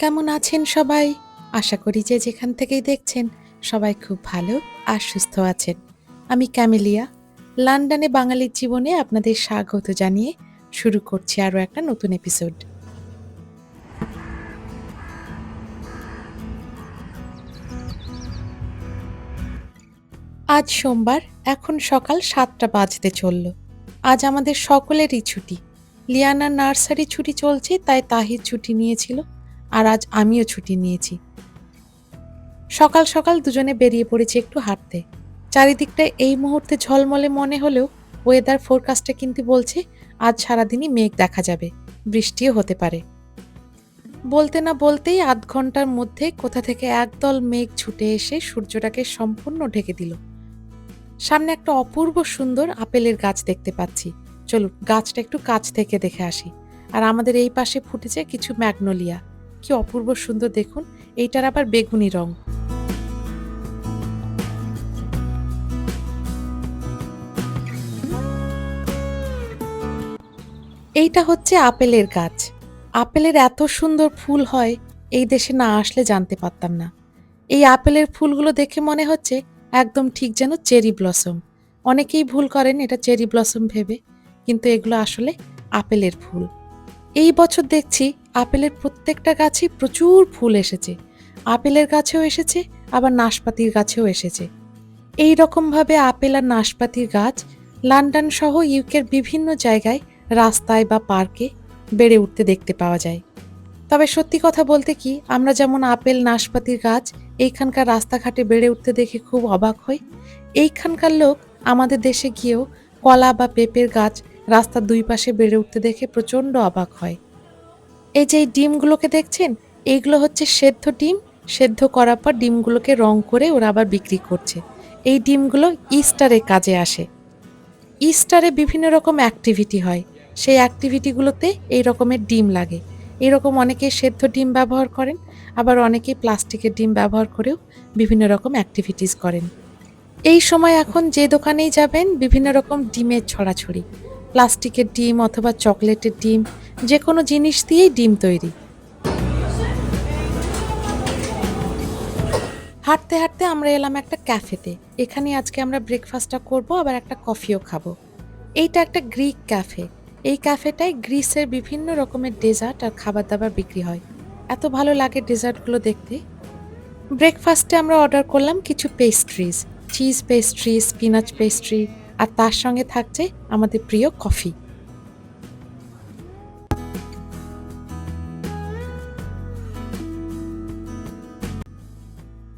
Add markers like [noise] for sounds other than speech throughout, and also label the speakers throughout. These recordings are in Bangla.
Speaker 1: কেমন আছেন সবাই? আশা করি যে যেখান থেকেই দেখছেন, সবাই খুব ভালো আর সুস্থ আছেন। আমি ক্যামেলিয়া। লন্ডনে বাঙালির জীবনে আপনাদের স্বাগত জানিয়ে শুরু করছি আরও একটা নতুন এপিসোড আজ সোমবার, এখন সকাল সাতটা বাজতে চলল। আজ আমাদের সকলেরই ছুটি। লিয়ানার নার্সারি ছুটি চলছে, তাই তাহির ছুটি নিয়েছিল। আর আজ আমিও ছুটি নিয়েছি। সকাল সকাল দুজনে বেরিয়ে পড়েছি একটু হাঁটতে। চারিদিকটা এই মুহূর্তে ঝলমলে মনে হলেও ওয়েদার ফোরকাস্টে কিন্তু বলছে আজ সারাদিনই মেঘ দেখা যাবে, বৃষ্টিও হতে পারে। বলতে না বলতেই আধ ঘণ্টার মধ্যে কোথা থেকে একদল মেঘ ছুটে এসে সূর্যটাকে সম্পূর্ণ ঢেকে দিল। সামনে একটা অপূর্ব সুন্দর আপেলের গাছ দেখতে পাচ্ছি। চলুন, গাছটা একটু কাছ থেকে দেখে আসি। আর আমাদের এই পাশে ফুটেছে কিছু ম্যাগনোলিয়া। কি অপূর্ব সুন্দর দেখুন। এইটার আবার বেগুনি রং। এইটা হচ্ছে আপেলের গাছ। আপেলের এত সুন্দর ফুল হয়, এই দেশে না আসলে জানতে পারতাম না। এই আপেলের ফুলগুলো দেখে মনে হচ্ছে একদম ঠিক যেন চেরি ব্লসম। অনেকেই ভুল করেন এটা চেরি ব্লসম ভেবে, কিন্তু এগুলো আসলে আপেলের ফুল। এই বছর দেখছি আপেলের প্রত্যেকটা গাছেই প্রচুর ফুল এসেছে। আপেলের গাছেও এসেছে, আবার নাশপাতির গাছেও এসেছে। এই রকমভাবে আপেল আর নাশপাতির গাছ লন্ডন সহ ইউকের বিভিন্ন জায়গায় রাস্তায় বা পার্কে বেড়ে উঠতে দেখতে পাওয়া যায়। তবে সত্যি কথা বলতে কি, আমরা যেমন আপেল, নাশপাতির গাছ এইখানকার রাস্তাঘাটে বেড়ে উঠতে দেখে খুব অবাক হই। এইখানকার লোক আমাদের দেশে গিয়েও কলা বা পেঁপের গাছ রাস্তার দুই পাশে বেড়ে উঠতে দেখে প্রচণ্ড অবাক হয়। এই যে এই ডিমগুলোকে দেখছেন? এইগুলো হচ্ছে সেদ্ধ ডিম। সেদ্ধ করার পর ডিমগুলোকে রং করে ওরা আবার বিক্রি করছে। এই ডিমগুলো ইস্টারে কাজে আসে। ইস্টারে বিভিন্ন রকম অ্যাক্টিভিটি হয়। সেই অ্যাক্টিভিটিগুলোতে এই রকমের ডিম লাগে। এরকম অনেকে সেদ্ধ ডিম ব্যবহার করেন, আবার অনেকেই প্লাস্টিকের ডিম ব্যবহার করেও বিভিন্ন রকম অ্যাক্টিভিটিস করেন। এই সময় এখন যে দোকানেই যাবেন, বিভিন্ন রকম ডিমের ছড়াছড়ি। প্লাস্টিকের ডিম অথবা চকলেটের ডিম যে কোনো জিনিস দিয়েই ডিম তৈরি। হাঁটতে হাঁটতে আমরা এলাম একটা ক্যাফেতে। এখানে আজকে আমরা ব্রেকফাস্টটা করব, আবার একটা কফিও খাব। এইটা একটা গ্রিক ক্যাফে এই ক্যাফেটায় গ্রিসের বিভিন্ন রকমের ডেজার্ট আর খাবার দাবার বিক্রি হয়। এত ভালো লাগে ডেজার্টগুলো দেখতে। ব্রেকফাস্টে আমরা অর্ডার করলাম কিছু pastries cheese pastry spinach pastry আর তার সঙ্গে থাকছে আমাদের প্রিয় কফি।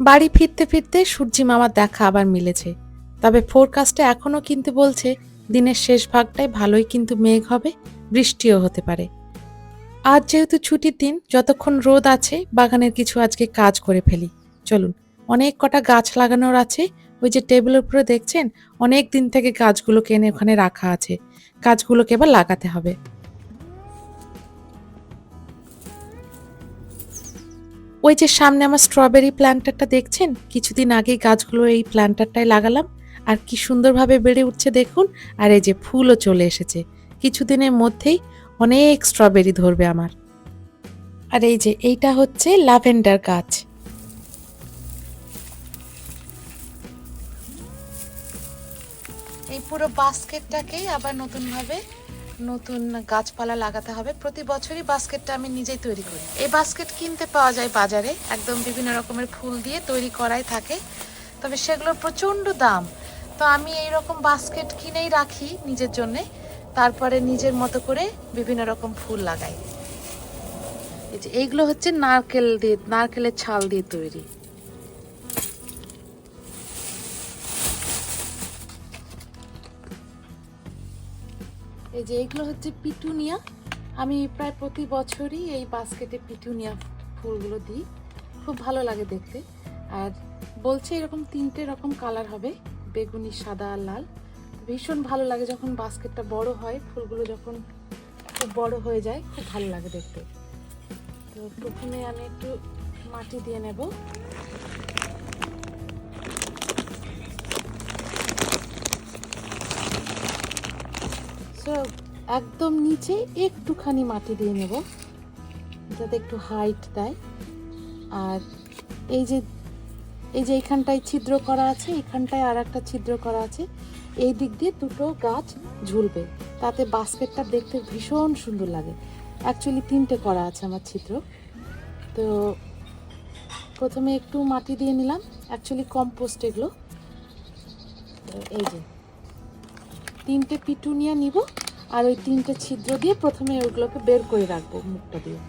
Speaker 1: বাড়ি ফিরতে ফিরতে সূর্যি মামার দেখা আবার মিলেছে। তবে ফোরকাস্টে এখনও কিন্তু বলছে দিনের শেষ ভাগটায় ভালোই কিন্তু মেঘ হবে, বৃষ্টিও হতে পারে। আজ যেহেতু ছুটির দিন, যতক্ষণ রোদ আছে, বাগানের কিছু আজকে কাজ করে ফেলি। চলুন, অনেক কটা গাছ লাগানোর আছে ওই যে টেবিলের উপরে দেখছেন, অনেক দিন থেকে গাছগুলোকে এনে ওখানে রাখা আছে। গাছগুলোকে এবার লাগাতে হবে। ওই যে সামনে আমার স্ট্রবেরি প্ল্যান্টারটা দেখছেন? কিছুদিন আগেই গাছগুলো এই প্ল্যান্টারটায় লাগালাম। আর কি সুন্দরভাবে বেড়ে উঠছে দেখুন, আর এই যে ফুলও চলে এসেছে। কিছুদিনের মধ্যেই অনেক স্ট্রবেরি ধরবে আমার। আর এই যে এইটা হচ্ছে ল্যাভেন্ডার গাছ। এই পুরো বাস্কেটটাকেই আবার নতুনভাবে নতুন গাছপালা লাগাতে হবে। প্রতি বছরই বাস্কেটটা আমি নিজেই তৈরি করি। এই বাস্কেট কিনতে পাওয়া যায় বাজারে। একদম বিভিন্ন রকমের ফুল দিয়ে তৈরি করাই থাকে। তবে সেগুলোর প্রচণ্ড দাম। তো আমি এই রকম বাস্কেট কিনেই রাখি নিজের জন্যে। তারপরে নিজের মতো করে বিভিন্ন রকম ফুল লাগাই। যে এইগুলো হচ্ছে নারকেল দিয়ে, নারকেলের ছাল দিয়ে তৈরি। এই যে এইগুলো হচ্ছে পিটুনিয়া। আমি প্রায় প্রতি বছরই এই বাস্কেটে পিটুনিয়া ফুলগুলো দিই। খুব ভালো লাগে দেখতে। আর বলছে এরকম তিনটে রকম কালার হবে, বেগুনি, সাদা আর লাল। ভীষণ ভালো লাগে যখন বাস্কেটটা বড় হয়, ফুলগুলো যখন খুব বড় হয়ে যায়, খুব ভালো লাগে দেখতে। তো প্রথমে আমি একটু মাটি দিয়ে নেব। সো একদম নিচে একটুখানি মাটি দিয়ে নেব। যাতে একটু হাইট দেয়। আর এই যে এই যে এইখানটায় ছিদ্র করা আছে, এখানটায় আর একটা ছিদ্র করা আছে, এই দিক দিয়ে দুটো গাছ ঝুলবে। তাতে বাস্কেটটা দেখতে ভীষণ সুন্দর লাগে। অ্যাকচুয়ালি তিনটে করা আছে আমার ছিদ্র। তো প্রথমে একটু মাটি দিয়ে নিলাম। অ্যাকচুয়ালি কম্পোস্ট এগুলো। এই যে তিনটে পিটুনিয়া নিব আর ওই তিনটে ছিদ্র দিয়ে প্রথমে ওইগুলোকে বের করে রাখব মুখটা দিয়ে।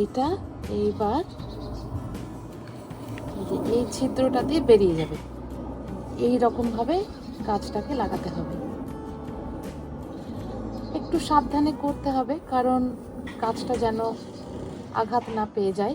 Speaker 1: এইটা এইবার এই ছিদ্রটা দিয়ে বেরিয়ে যাবে। এই রকম ভাবে গাছটাকে লাগাতে হবে। একটু সাবধানে করতে হবে, কারণ কাজটা যেন আঘাত না পেয়ে যায়।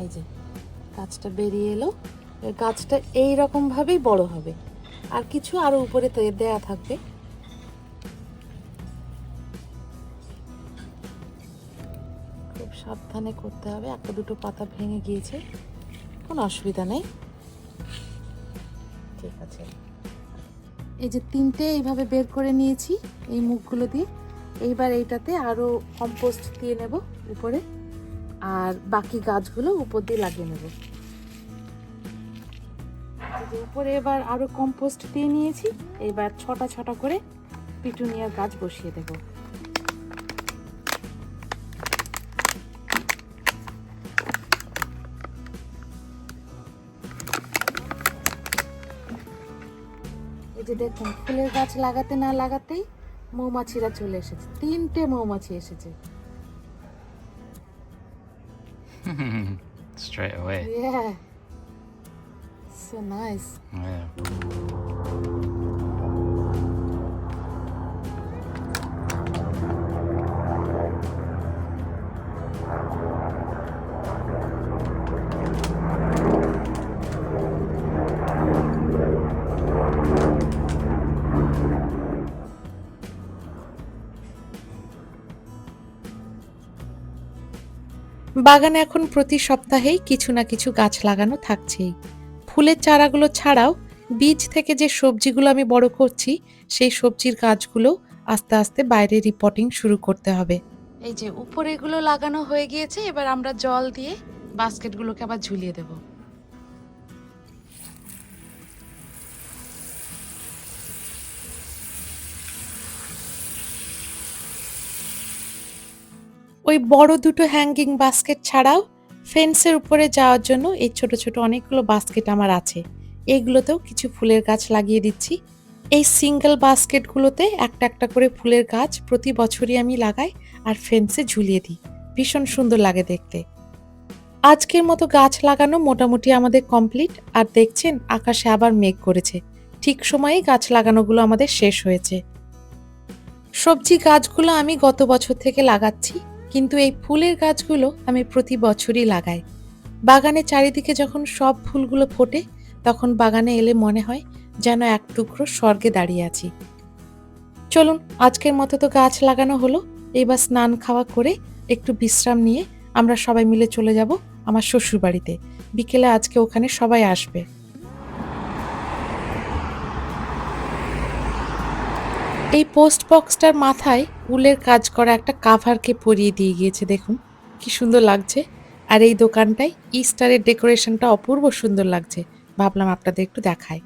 Speaker 1: এই যে, কাজটা বেরিয়ে এলো। গাছটা এই রকম ভাবেই বড় হবে। আর কিছু আরও উপরে দেয়া থাকবে। খুব সাবধানে করতে হবে। একটা দুটো পাতা ভেঙে গিয়েছে। কোনো অসুবিধা নেই। ঠিক আছে। এই যে তিনটে এইভাবে বের করে নিয়েছি, এই মুখগুলো দিয়ে। এইবার এইটাতে আরও কম্পোস্ট দিয়ে নেব উপরে। আর বাকি গাছগুলো উপর দিয়ে লাগিয়ে নেব। উপরে এবার আরও কম্পোস্ট দিয়ে নিয়েছি এবার ছটা ছটা করে পিটুনিয়ার গাছ বসিয়ে দেব এই যে দেখুন ফুলের গাছ লাগাতে না লাগাতেই মৌমাছিরা চলে এসেছে তিনটে মৌমাছি এসেছে [laughs]
Speaker 2: Straight away.
Speaker 1: Yeah. So nice.
Speaker 2: Yeah.
Speaker 1: বাগানে এখন প্রতি সপ্তাহেই কিছু না কিছু গাছ লাগানো থাকছেই ফুলের চারাগুলো ছাড়াও বীজ থেকে যে সবজিগুলো আমি বড় করছি সেই সবজির গাছগুলো আস্তে আস্তে বাইরে রিপোর্টিং শুরু করতে হবে। এই যে উপরে এগুলো লাগানো হয়ে গিয়েছে এবার আমরা জল দিয়ে বাস্কেটগুলোকে আবার ঝুলিয়ে দেব। ওই বড় দুটো হ্যাঙ্গিং বাস্কেট ছাড়াও ফেন্সের উপরে যাওয়ার জন্য এই ছোট ছোট অনেকগুলো বাস্কেট আমার আছে। এইগুলোতেও কিছু ফুলের গাছ লাগিয়ে দিচ্ছি। এই সিঙ্গেল বাস্কেটগুলোতে একটা একটা করে ফুলের গাছ প্রতি বছরই আমি লাগাই আর ফেন্সে ঝুলিয়ে দিই। ভীষণ সুন্দর লাগে দেখতে। আজকের মতো গাছ লাগানো মোটামুটি আমাদের কমপ্লিট। আর দেখছেন, আকাশে আবার মেঘ করেছে। ঠিক সময়ে গাছ লাগানোগুলো আমাদের শেষ হয়েছে। সবজি গাছগুলো আমি গত বছর থেকে লাগাচ্ছি। কিন্তু এই ফুলের গাছগুলো আমি প্রতি বছরই লাগাই। বাগানে চারিদিকে যখন সব ফুলগুলো ফোটে, তখন বাগানে এলে মনে হয় যেন এক টুকরো স্বর্গে দাঁড়িয়ে আছি। চলুন, আজকের মতো তো গাছ লাগানো হলো। এবার স্নান খাওয়া করে একটু বিশ্রাম নিয়ে আমরা সবাই মিলে চলে যাব আমার শ্বশুর বাড়িতে বিকেলে আজকে ওখানে সবাই আসবে। এই পোস্ট বক্সটার মাথায় উলের কাজ করা একটা কাভারকে পরিয়ে দিয়ে গিয়েছে, দেখুন। কি সুন্দর লাগছে। আর এই দোকানটায় ইস্টারের ডেকোরেশনটা অপূর্ব সুন্দর লাগছে। ভাবলাম আপনাদের একটু দেখায়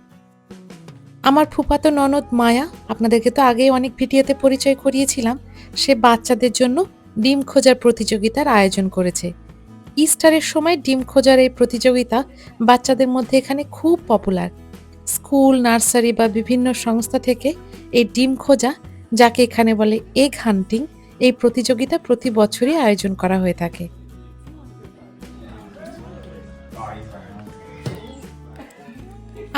Speaker 1: আমার ফুফাতো ননদ মায়া, আপনাদেরকে তো আগেই অনেক ভিডিওতে পরিচয় করিয়েছিলাম, সে বাচ্চাদের জন্য ডিম খোঁজার প্রতিযোগিতার আয়োজন করেছে। ইস্টারের সময় ডিম খোঁজার এই প্রতিযোগিতা বাচ্চাদের মধ্যে এখানে খুব পপুলার স্কুল, নার্সারি বা বিভিন্ন সংস্থা থেকে এই ডিম খোঁজা, যাকে এখানে বলে এগ হান্টিং এই প্রতিযোগিতা প্রতি বছরই আয়োজন করা হয়ে থাকে।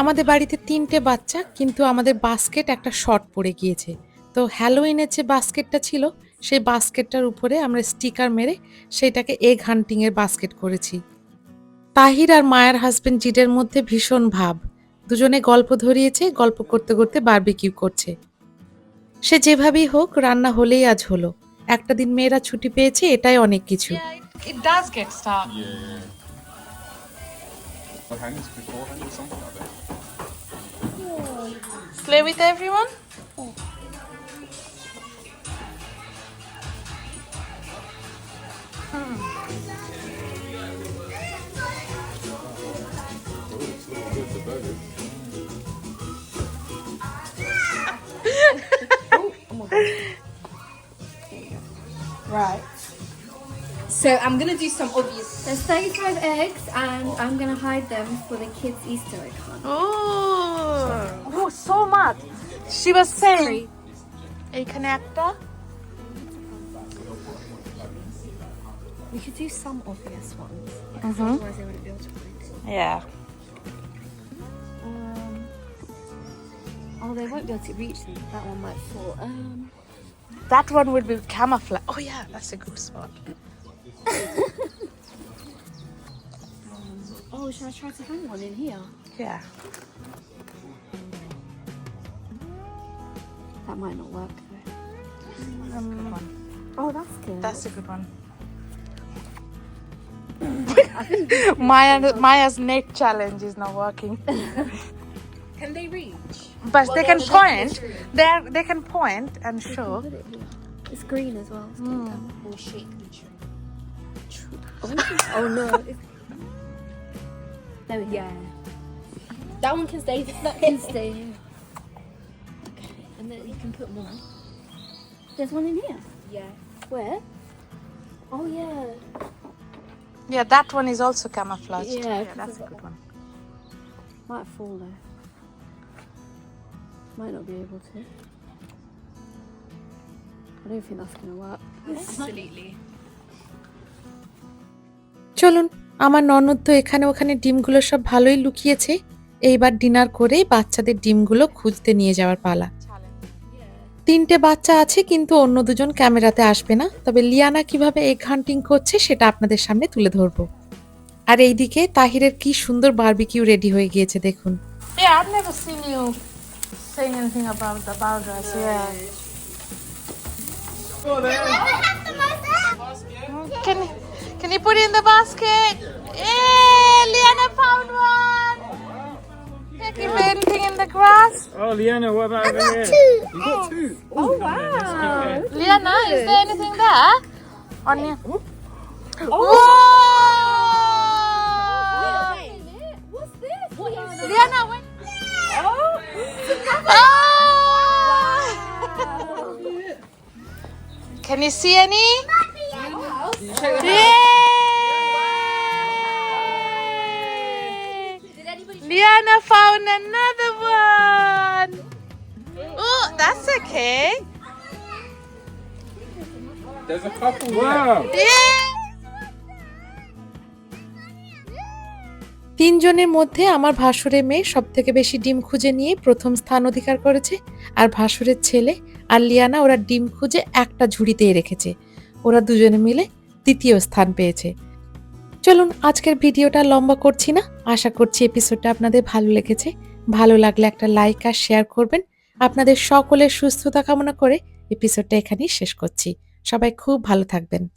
Speaker 1: আমাদের বাড়িতে তিনটে বাচ্চা, কিন্তু আমাদের বাস্কেট একটা শর্ট পড়ে গিয়েছে। তো হ্যালোইনের যে বাস্কেটটা ছিল, সেই বাস্কেটটার উপরে আমরা স্টিকার মেরে সেইটাকে এগ হান্টিংয়ের বাস্কেট করেছি। তাহির আর মায়ের হাজবেন্ড জিডের মধ্যে ভীষণ ভাব। দুজনে গল্প ধরিয়েছে গল্প করতে করতে বারবিকিউ করছে। সে যেভাবেই হোক রান্না হলেই আজ হলো। একটা দিন মেয়েরা ছুটি পেয়েছে এটাই অনেক কিছু।
Speaker 3: Hmm. So I'm gonna do some obvious.
Speaker 4: There's 35 eggs, and I'm gonna hide them for the kids' Easter egg hunt.
Speaker 2: Oh, oh so much. She was saying a connector.
Speaker 4: We could do some obvious ones.
Speaker 2: Mhm.
Speaker 4: Otherwise, they wouldn't be able to find.
Speaker 2: Yeah.
Speaker 4: Um, oh, they won't be able to reach them. That one might fall. Um,
Speaker 2: That one would be camouflage. Oh yeah, that's a good spot.
Speaker 4: Oh, should I try to hang one in here?
Speaker 2: Yeah.
Speaker 4: That might not work though.
Speaker 2: Um,
Speaker 4: Oh, that's good.
Speaker 2: that's a good one. [laughs] Maya, Maya's neck challenge is not working. [laughs]
Speaker 3: Can they reach?
Speaker 2: But they can point. They they can point and show.
Speaker 4: It. It's green as well. It's good.
Speaker 3: Or shake the tree?
Speaker 4: Oh, [laughs] oh no. It's- there we go.
Speaker 3: Yeah. That one can stay there.
Speaker 4: That can stay here. [laughs] Okay, and then you can put more. There's one in here.
Speaker 3: Yeah.
Speaker 4: Where? Oh yeah.
Speaker 2: Yeah, that one is also camouflaged.
Speaker 4: Yeah,
Speaker 2: yeah
Speaker 4: 'cause
Speaker 2: that's a
Speaker 4: of-
Speaker 2: good one.
Speaker 4: Might fall though. Might not be able to. I don't think that's gonna work.
Speaker 3: Absolutely.
Speaker 1: চলুন আমার ননদ তো এখানে ওখানে ডিমগুলো সব ভালোই লুকিয়েছে। এইবার ডিনার করে বাচ্চাদের ডিমগুলো খুঁজতে নিয়ে যাওয়ার পালা। তিনটে বাচ্চা আছে কিন্তু অন্য দুজন ক্যামেরাতে আসবে না। তবে লিয়ানা কীভাবে এগ হান্টিং করছে সেটা আপনাদের সামনে তুলে ধরবো। আর এইদিকে তাহিরের কি সুন্দর বারবিকিউ রেডি হয়ে গিয়েছে দেখুন।
Speaker 2: Yeah, Can you put it in the basket? Yeah, Liana found one. Can you put anything in the grass?
Speaker 5: Oh, Liana, what about I over here? Two. You got two. Oh, oh, oh wow.
Speaker 2: Liana, is there anything there? On you. Oh.
Speaker 4: Oh. oh. oh. Whoa.
Speaker 2: Liana, when? Oh. Can you see any? Mommy, yeah. Found another one. Oh, that's okay.
Speaker 6: There's a couple
Speaker 5: Wow.
Speaker 2: Yeah.
Speaker 1: তিনজনের মধ্যে আমার ভাসুরের মেয়ে সব থেকে বেশি ডিম খুঁজে নিয়ে প্রথম স্থান অধিকার করেছে আর ভাসুরের ছেলে আর লিয়ানা ওরা ডিম খুঁজে একটা ঝুড়িতেই রেখেছে ওরা দুজনে মিলে দ্বিতীয় স্থান পেয়েছে চলুন, আজকের ভিডিওটা লম্বা করছি না। আশা করছি এপিসোডটা আপনাদের ভালো লেগেছে। ভালো লাগলে একটা লাইক আর শেয়ার করবেন। আপনাদের সকলের সুস্থতা কামনা করে এপিসোডটা এখানেই শেষ করছি। সবাই খুব ভালো থাকবেন।